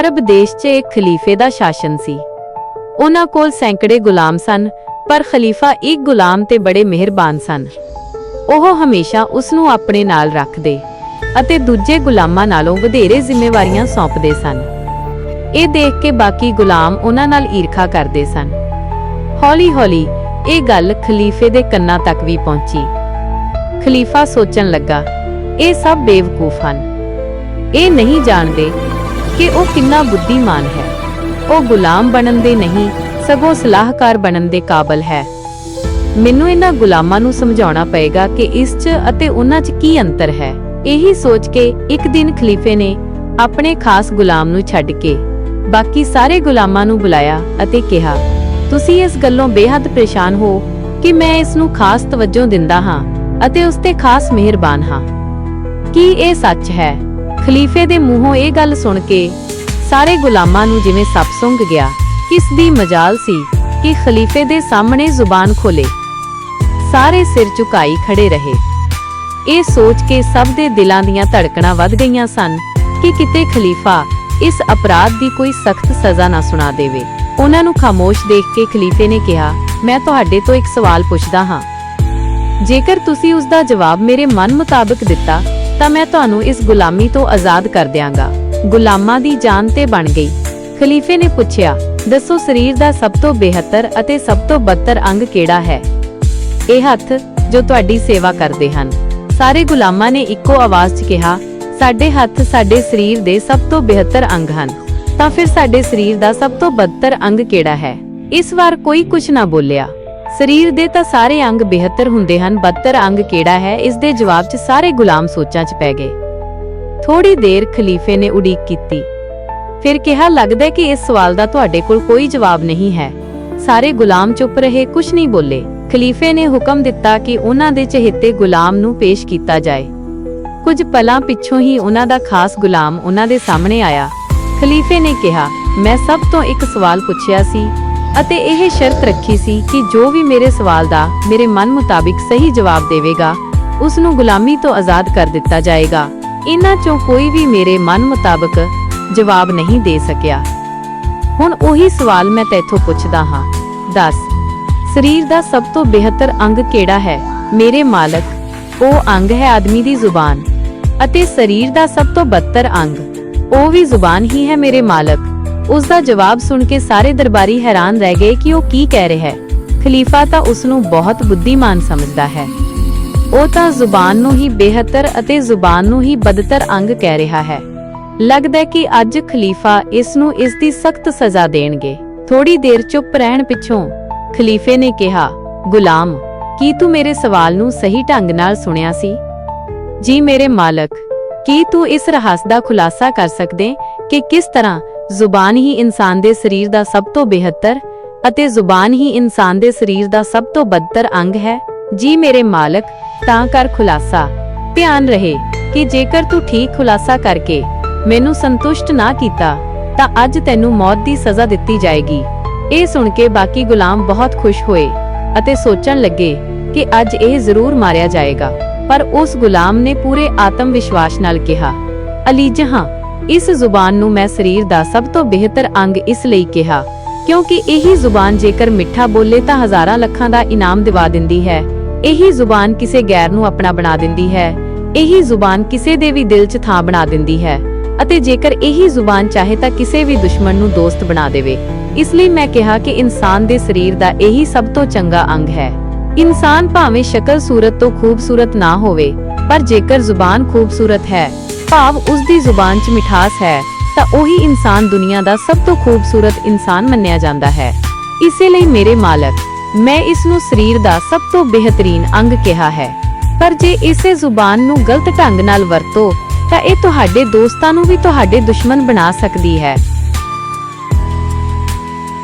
ਅਰਬ ਦੇਸ਼ 'ਚ ਇੱਕ ਖਲੀਫੇ ਦਾ ਸ਼ਾਸਨ ਸੀ। ਉਹਨਾਂ ਕੋਲ ਸੈਂਕੜੇ ਗੁਲਾਮ ਸਨ, ਪਰ ਖਲੀਫਾ ਇੱਕ ਗੁਲਾਮ ਤੇ ਬੜੇ ਮਿਹਰਬਾਨ ਸਨ। ਉਹ ਹਮੇਸ਼ਾ ਉਸ ਨੂੰ ਆਪਣੇ ਨਾਲ ਰੱਖਦੇ ਅਤੇ ਦੂਜੇ ਗੁਲਾਮਾਂ ਨਾਲੋਂ ਵਧੇਰੇ ਜ਼ਿੰਮੇਵਾਰੀਆਂ ਸੌਂਪਦੇ ਸਨ। ਇਹ ਦੇਖ ਕੇ ਬਾਕੀ ਗੁਲਾਮ ਉਹਨਾਂ ਨਾਲ ਈਰਖਾ ਕਰਦੇ ਸਨ। ਹੌਲੀ-ਹੌਲੀ ਇਹ ਗੱਲ ਖਲੀਫੇ ਦੇ ਕੰਨਾਂ ਤੱਕ ਵੀ ਪਹੁੰਚੀ। ਖਲੀਫਾ ਸੋਚਣ ਲੱਗਾ, ਇਹ ਸਭ ਬੇਵਕੂਫ ਹਨ। ਇਹ ਨਹੀਂ ਜਾਣਦੇ ਕਿ ਉਹ ਕਿੰਨਾ ਬੁੱਧੀਮਾਨ ਹੈ। ਉਹ ਗੁਲਾਮ ਬਣਨ ਦੇ ਨਹੀਂ, ਸਗੋਂ ਸਲਾਹਕਾਰ ਬਣਨ ਦੇ ਕਾਬਲ ਹੈ। ਮੈਨੂੰ ਇਹਨਾਂ ਗੁਲਾਮਾਂ ਨੂੰ ਸਮਝਾਉਣਾ ਪਏਗਾ ਕਿ ਇਸ 'ਚ ਅਤੇ ਉਹਨਾਂ 'ਚ ਕੀ ਅੰਤਰ ਹੈ। ਇਹੀ ਸੋਚ ਕੇ ਇੱਕ ਦਿਨ ਖਲੀਫੇ ਨੇ ਆਪਣੇ ਖਾਸ ਗੁਲਾਮ ਨੂੰ ਛੱਡ ਕੇ ਬਾਕੀ ਸਾਰੇ ਗੁਲਾਮਾਂ ਨੂੰ ਬੁਲਾਇਆ ਅਤੇ ਕਿਹਾ, ਤੁਸੀਂ ਇਸ ਗੱਲੋਂ ਬੇਹੱਦ ਪਰੇਸ਼ਾਨ ਹੋ ਕਿ ਮੈਂ ਇਸ ਨੂੰ ਖਾਸ ਤਵੱਜੋ ਦਿੰਦਾ ਹਾਂ ਅਤੇ ਉਸ ਤੇ ਖਾਸ ਮਿਹਰਬਾਨ ਹਾਂ। ਕੀ ਇਹ ਸੱਚ ਹੈ? ਖਲੀਫੇ ਦੇ ਮੂੰਹੋਂ ਇਹ ਗੱਲ ਸੁਣ ਕੇ ਸਾਰੇ ਗੁਲਾਮਾਂ ਨੂੰ ਜਿਵੇਂ ਸੱਪ ਸੁੰਘ ਗਿਆ, ਕਿਸ ਦੀ ਮਜਾਲ ਸੀ ਕਿ ਖਲੀਫੇ ਦੇ ਸਾਹਮਣੇ ਜ਼ੁਬਾਨ ਖੋਲੇ। ਸਾਰੇ ਸਿਰ ਝੁਕਾਈ ਖੜੇ ਰਹੇ। ਇਹ ਸੋਚ ਕੇ ਸਭ ਦੇ ਦਿਲਾਂ ਦੀਆਂ ਧੜਕਣਾਂ ਵੱਧ ਗਈਆਂ ਸਨ ਕਿ ਕਿਤੇ ਖਲੀਫਾ ਇਸ ਅਪਰਾਧ ਦੀ ਕੋਈ ਸਖਤ ਸਜ਼ਾ ਨਾ ਸੁਣਾ ਦੇਵੇ। ਉਹਨਾਂ ਨੂੰ ਖਾਮੋਸ਼ ਦੇਖ ਕੇ ਖਲੀਫੇ ਨੇ ਕਿਹਾ, ਮੈਂ ਤੁਹਾਡੇ ਤੋਂ ਇੱਕ ਸਵਾਲ ਪੁੱਛਦਾ ਹਾਂ। ਜੇਕਰ ਤੁਸੀਂ ਉਸ ਦਾ ਜਵਾਬ ਮੇਰੇ ਮਨ ਮੁਤਾਬਕ ਦਿੱਤਾ ਤਾਂ ਮੈਂ ਤੁਹਾਨੂੰ ਇਸ ਗੁਲਾਮੀ ਤੋਂ ਆਜ਼ਾਦ ਕਰ ਦਿਆਂਗਾ। ਗੁਲਾਮਾਂ ਦੀ ਜਾਨ ਤੇ ਬਣ ਗਈ। ਖਲੀਫੇ ਨੇ ਪੁੱਛਿਆ, ਦੱਸੋ ਸਰੀਰ ਦਾ ਸਭ ਤੋਂ ਬਿਹਤਰ ਅਤੇ ਸਭ ਤੋਂ ਬਦਤਰ ਅੰਗ ਕਿਹੜਾ ਹੈ? ਇਹ ਹੱਥ ਜੋ ਤੁਹਾਡੀ ਸੇਵਾ ਕਰਦੇ ਹਨ। ਸਾਰੇ ਗੁਲਾਮਾਂ ਨੇ ਇੱਕੋ ਆਵਾਜ਼ 'ਚ ਕਿਹਾ, ਸਾਡੇ ਹੱਥ ਸਾਡੇ ਸਰੀਰ ਦੇ ਸਭ ਤੋਂ ਬਿਹਤਰ ਅੰਗ ਹਨ। ਤਾਂ ਫਿਰ ਸਾਡੇ ਸਰੀਰ ਦਾ ਸਭ ਤੋਂ ਬਦਤਰ ਅੰਗ ਕਿਹੜਾ ਹੈ? ਇਸ ਵਾਰ ਕੋਈ ਕੁਝ ਨਾ ਬੋਲਿਆ। ਸਰੀਰ ਦੇ ਤਾਂ ਸਾਰੇ ਅੰਗ ਬਿਹਤਰ ਹੁੰਦੇ ਹਨ, ਬਦਤਰ ਅੰਗ ਕਿਹੜਾ ਹੈ? ਇਸ ਦੇ ਜਵਾਬ 'ਚ ਸਾਰੇ ਗੁਲਾਮ ਸੋਚਾਂ 'ਚ ਪੈ ਗਏ। ਥੋੜੀ ਦੇਰ ਖਲੀਫੇ ਨੇ ਉਡੀਕ ਕੀਤੀ। ਫਿਰ ਕਿਹਾ, ਲੱਗਦਾ ਕਿ ਇਸ ਸਵਾਲ ਦਾ ਤੁਹਾਡੇ ਕੋਲ ਕੋਈ ਜਵਾਬ ਨਹੀਂ ਹੈ। ਸਾਰੇ ਗੁਲਾਮ ਚੁੱਪ ਰਹੇ ਕੁਝ ਨਹੀਂ ਬੋਲੇ। ਖਲੀਫੇ ਨੇ ਹੁਕਮ ਦਿੱਤਾ ਕਿ ਉਹਨਾਂ ਦੇ ਚਹੇਤੇ ਗੁਲਾਮ ਨੂੰ ਪੇਸ਼ ਕੀਤਾ ਜਾਏ। ਕੁਝ ਪਲਾਂ ਪਿੱਛੋਂ ਹੀ ਉਹਨਾਂ ਦਾ ਖਾਸ ਗੁਲਾਮ ਉਹਨਾਂ ਦੇ ਸਾਹਮਣੇ ਆਇਆ। ਖਲੀਫੇ ਨੇ ਕਿਹਾ, ਮੈਂ ਸਭ ਤੋਂ ਇੱਕ ਸਵਾਲ ਪੁੱਛਿਆ ਸੀ। ਅਤੇ ਇਹ ਸ਼ਰਤ ਰੱਖੀ ਸੀ ਕਿ ਜੋ ਵੀ ਮੇਰੇ ਸਵਾਲ ਦਾ ਮੇਰੇ ਮਨ ਮੁਤਾਬਿਕ ਸਹੀ ਜਵਾਬ ਦੇਵੇਗਾ ਉਸ ਨੂੰ ਗੁਲਾਮੀ ਤੋਂ ਆਜ਼ਾਦ ਕਰ ਦਿੱਤਾ ਜਾਏਗਾ। ਇਹਨਾਂ ਚੋਂ ਕੋਈ ਵੀ ਮੇਰੇ ਮਨ ਮੁਤਾਬਕ ਜਵਾਬ ਨਹੀਂ ਦੇ ਸਕਿਆ। ਹੁਣ ਉਹੀ ਸਵਾਲ ਮੈਂ ਤੈਥੋਂ ਪੁੱਛਦਾ ਹਾਂ। ਦੱਸ, ਸਰੀਰ ਦਾ ਸਭ ਤੋਂ ਬਿਹਤਰ ਅੰਗ ਕਿਹੜਾ ਹੈ? ਮੇਰੇ ਮਾਲਕ, ਉਹ ਅੰਗ ਹੈ ਆਦਮੀ ਦੀ ਜ਼ੁਬਾਨ। ਅਤੇ ਸਰੀਰ ਦਾ ਸਭ ਤੋਂ ਬਦਤਰ ਅੰਗ, ਉਹ ਵੀ ਜ਼ੁਬਾਨ ਹੀ ਹੈ ਮੇਰੇ ਮਾਲਕ। ਉਸ ਦਾ ਜਵਾਬ ਸੁਣ ਕੇ ਸਾਰੇ ਦਰਬਾਰੀ ਹੈਰਾਨ ਰਹਿ ਗਏ ਕਿ ਉਹ ਕੀ ਕਹਿ ਰਿਹਾ ਹੈ। ਖਲੀਫਾ ਤਾਂ ਉਸ ਨੂੰ ਬਹੁਤ ਬੁੱਧੀਮਾਨ ਸਮਝਦਾ ਹੈ। ਉਹ ਤਾਂ ਜ਼ੁਬਾਨ ਨੂੰ ਹੀ ਬਿਹਤਰ ਅਤੇ ਜ਼ੁਬਾਨ ਨੂੰ ਹੀ ਬਦਤਰ ਅੰਗ ਕਹਿ ਰਿਹਾ ਹੈ। ਲੱਗਦਾ ਕਿ ਅੱਜ ਖਲੀਫਾ ਇਸ ਨੂੰ ਇਸ ਦੀ ਸਖਤ ਸਜ਼ਾ ਦੇਣਗੇ। ਥੋੜੀ ਦੇਰ ਚੁੱਪ ਰਹਿਣ ਪਿੱਛੋਂ ਖਲੀਫੇ ਨੇ ਕਿਹਾ, ਗੁਲਾਮ, ਕੀ ਤੂੰ ਮੇਰੇ ਸਵਾਲ ਨੂੰ ਸਹੀ ਢੰਗ ਨਾਲ ਸੁਣਿਆ ਸੀ? ਜੀ ਮੇਰੇ ਮਾਲਕ, ਕੀ ਤੂੰ ਇਸ ਰਹੱਸ ਦਾ ਖੁਲਾਸਾ ਕਰ ਸਕਦੇ ਕਿ ਕਿਸ ਤਰ੍ਹਾਂ ਜ਼ੁਬਾਨ ਹੀ ਇਨਸਾਨ ਦੇ ਸਰੀਰ ਦਾ ਸਭ ਤੋਂ ਬਿਹਤਰ ਅਤੇ ਜ਼ੁਬਾਨ ਹੀ ਇਨਸਾਨ ਦੇ ਸਰੀਰ ਦਾ ਸਭ ਤੋਂ ਬਦਤਰ ਅੰਗ ਹੈ। ਜੀ ਮੇਰੇ ਮਾਲਕ, ਤਾਂ ਕਰ ਖੁਲਾਸਾ। ਧਿਆਨ ਰਹੇ ਕਿ ਜੇਕਰ ਤੂੰ ਠੀਕ ਖੁਲਾਸਾ ਕਰਕੇ ਮੈਨੂੰ ਸੰਤੁਸ਼ਟ ਨਾ ਕੀਤਾ, ਤਾਂ ਅੱਜ ਤੈਨੂੰ ਮੌਤ ਦੀ ਸਜ਼ਾ ਦਿੱਤੀ ਜਾਏਗੀ। ਇਹ ਸੁਣ ਕੇ ਬਾਕੀ ਗੁਲਾਮ ਬਹੁਤ ਖੁਸ਼ ਹੋਏ ਅਤੇ ਸੋਚਣ ਲੱਗੇ ਕਿ ਅੱਜ ਇਹ ਜ਼ਰੂਰ ਮਾਰਿਆ ਜਾਏਗਾ। ਪਰ ਉਸ ਗੁਲਾਮ ਨੇ ਪੂਰੇ ਆਤਮ ਵਿਸ਼ਵਾਸ ਨਾਲ ਕਿਹਾ ਅਲੀ ਜਹਾਂ ਇਸ ਜ਼ੁਬਾਨ ਨੂੰ ਮੈਂ ਸਰੀਰ ਦਾ ਸਭ ਤੋਂ ਬਿਹਤਰ ਅੰਗ ਇਸ ਲਈ ਕਿਹਾ, ਕਿਉਂਕਿ ਇਹੀ ਜ਼ੁਬਾਨ ਜੇਕਰ ਮਿੱਠਾ ਬੋਲੇ ਤਾਂ ਹਜ਼ਾਰਾਂ ਲੱਖਾਂ ਦਾ ਇਨਾਮ ਦਿਵਾ ਦਿੰਦੀ ਹੈ। ਇਹੀ ਜ਼ੁਬਾਨ ਕਿਸੇ ਗੈਰ ਨੂੰ ਆਪਣਾ ਬਣਾ ਦਿੰਦੀ ਹੈ। ਇਹੀ ਜ਼ੁਬਾਨ ਕਿਸੇ ਦੇ ਵੀ ਦਿਲ 'ਚ ਥਾਂ ਬਣਾ ਦਿੰਦੀ ਹੈ। ਅਤੇ ਜੇਕਰ ਇਹੀ ਜ਼ੁਬਾਨ ਚਾਹੇ ਤਾਂ ਕਿਸੇ ਵੀ ਦੁਸ਼ਮਣ ਨੂੰ ਦੋਸਤ ਬਣਾ ਦੇਵੇ। ਇਸ ਲਈ ਮੈਂ ਕਿਹਾ ਕਿ ਇਨਸਾਨ ਦੇ ਸਰੀਰ ਦਾ ਇਹੀ ਸਭ ਤੋਂ ਚੰਗਾ ਅੰਗ ਹੈ। ਇਨਸਾਨ ਭਾਵੇਂ ਸ਼ਕਲ ਸੂਰਤ ਤੋਂ ਖੂਬਸੂਰਤ ਨਾ ਹੋਵੇ, ਪਰ ਜੇਕਰ ਜ਼ੁਬਾਨ ਖੂਬਸੂਰਤ ਹੈ ਭਾਵ ਉਸ ਦੀ ਜ਼ੁਬਾਨ 'ਚ ਮਿਠਾਸ ਹੈ, ਤਾਂ ਉਹੀ ਇਨਸਾਨ ਦੁਨੀਆ ਦਾ ਸਭ ਤੋਂ ਖੂਬਸੂਰਤ ਇਨਸਾਨ ਮੰਨਿਆ ਜਾਂਦਾ ਹੈ। ਇਸੇ ਲਈ ਮੇਰੇ ਮਾਲਕ, ਮੈਂ ਇਸ ਨੂੰ ਸਰੀਰ ਦਾ ਸਭ ਤੋਂ ਬਿਹਤਰੀਨ ਅੰਗ ਕਿਹਾ ਹੈ। ਪਰ ਜੇ ਇਸੇ ਜ਼ੁਬਾਨ ਨੂੰ ਗਲਤ ਢੰਗ ਨਾਲ ਵਰਤੋ, ਤਾਂ ਇਹ ਤੁਹਾਡੇ ਦੋਸਤਾਂ ਨੂੰ ਵੀ ਤੁਹਾਡੇ ਦੁਸ਼ਮਣ ਬਣਾ ਸਕਦੀ ਹੈ।